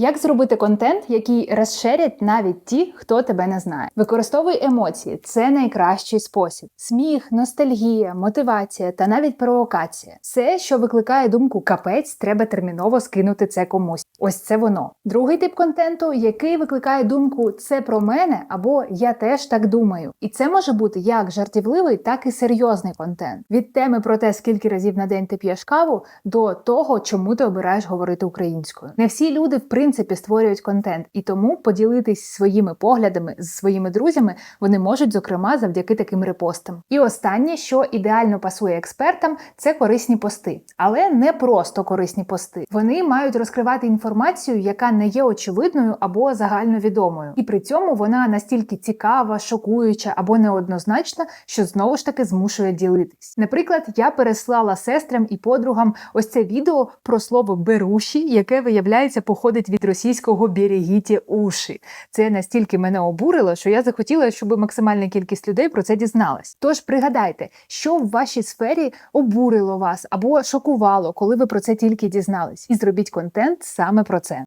Як зробити контент, який розширять навіть ті, хто тебе не знає? Використовуй емоції, це найкращий спосіб. Сміх, ностальгія, мотивація та навіть провокація. Все, що викликає думку капець, треба терміново скинути це комусь. Ось це воно. Другий тип контенту, який викликає думку це про мене або я теж так думаю. І це може бути як жартівливий, так і серйозний контент. Від теми про те, скільки разів на день ти п'єш каву, до того, чому ти обираєш говорити українською. Не всі люди, в принципі, створюють контент, і тому поділитись своїми поглядами з своїми друзями вони можуть, зокрема, завдяки таким репостам. І останнє, що ідеально пасує експертам, це корисні пости, але не просто корисні пости. Вони мають розкривати інформацію, яка не є очевидною або загальновідомою, і при цьому вона настільки цікава, шокуюча або неоднозначна, що знову ж таки змушує ділитись. Наприклад, я переслала сестрам і подругам ось це відео про слово беруші, яке виявляється походить від російського «берегіті уші. Це настільки мене обурило, що я захотіла, щоб максимальна кількість людей про це дізналась. Тож пригадайте, що в вашій сфері обурило вас або шокувало, коли ви про це тільки дізнались, і зробіть контент саме про це.